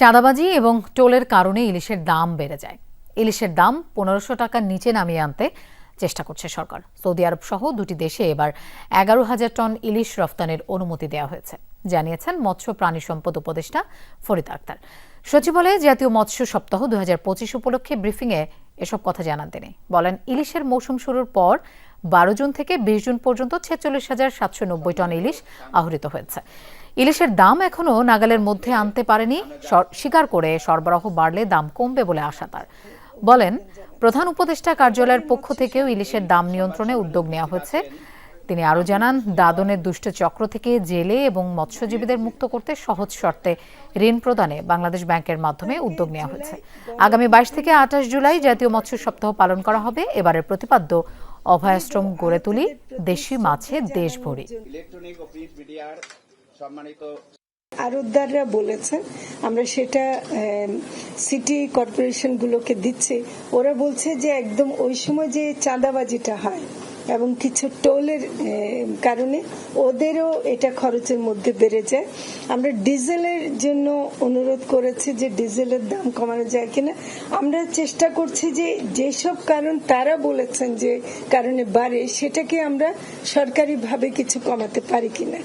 চাঁদাবাজি এবং টোলের কারণে ইলিশের দাম বেড়ে যায়। ইলিশের দাম পনেরোশো টাকার নিচে নামিয়ে আনতে চেষ্টা করছে সরকার। সৌদি আরব সহ দুটি দেশে এবার এগারো হাজার টন ইলিশ রফতানির অনুমতি দেওয়া হয়েছে, জানিয়েছেন মৎস্য প্রাণী সম্পদ উপদেষ্টা ফরিদ আক্তার। সচিবালয়ে জাতীয় মৎস্য সপ্তাহ দু পঁচিশ উপলক্ষে ব্রিফিংয়ে এসব কথা জানান তিনি। বলেন, ইলিশের মৌসুম শুরুর পর বারো জুন থেকে বিশ জুন পর্যন্ত ছেচল্লিশ হাজার সাতশো নব্বই টন ইলিশ আহরিত হয়েছে। ইলিশের দাম এখনও নাগালের মধ্যে আনতে পারেনি। স্বীকার করে সরবরাহ বাড়লে দাম কমবে বলে আশা তার। বলেন, প্রধান উপদেষ্টা কার্যালয়ের পক্ষ থেকেও ইলিশের দাম নিয়ন্ত্রণে উদ্যোগ নেওয়া হয়েছে। তিনি আরও জানান, দাদনের দুষ্ট চক্র থেকে জেলে এবং মৎস্যজীবীদের মুক্ত করতে সহজ শর্তে ঋণ প্রদানে বাংলাদেশ ব্যাংকের মাধ্যমে উদ্যোগ নেওয়া হয়েছে। আগামী বাইশ থেকে আঠাশ জুলাই জাতীয় মৎস্য সপ্তাহ পালন করা হবে। এবারের প্রতিপাদ্য, অভয়াশ্রম গড়ে তুলি, দেশি মাছে দেশ ভরি সম্মানিত আরতদাররা বলেছেন, আমরা সেটা সিটি কর্পোরেশন গুলোকে দিচ্ছি। ওরা বলছে যে একদম ওই সময় যে চাঁদাবাজিটা হয় এবং কিছু টোলের কারণে ওদেরও এটা খরচের মধ্যে বেড়ে যায়। আমরা ডিজেলের জন্য অনুরোধ করেছি যে ডিজেলের দাম কমানো যায় কিনা। আমরা চেষ্টা করছি যে যেসব কারণ তারা বলেছেন যে কারণে বাড়ে, সেটাকে আমরা সরকারিভাবে কিছু কমাতে পারি কিনা।